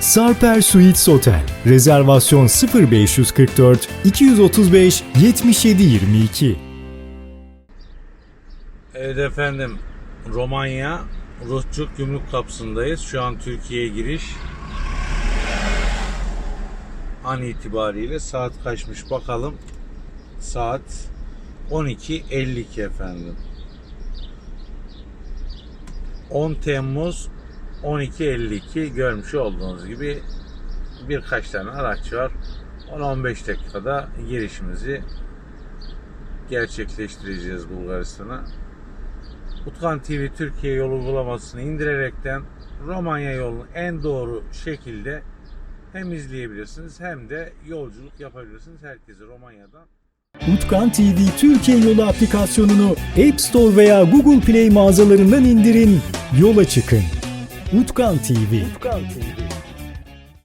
Sarper Suites Otel. Rezervasyon 0544 235 7722. Evet efendim Romanya Rusçuk Gümrük Kapısı'ndayız. Şu an Türkiye'ye giriş an itibariyle saat kaçmış bakalım. Saat 12.52 efendim. 10 Temmuz 12.52 görmüş olduğunuz gibi birkaç tane araç var. 10-15 dakikada girişimizi gerçekleştireceğiz Bulgaristan'a. Utkan TV Türkiye yol uygulamasını indirerekten Romanya yolunu en doğru şekilde hem izleyebilirsiniz hem de yolculuk yapabilirsiniz. Herkese Romanya'dan Utkan TV Türkiye Yolu aplikasyonunu App Store veya Google Play mağazalarından indirin, yola çıkın. Utkan TV. Utkan TV.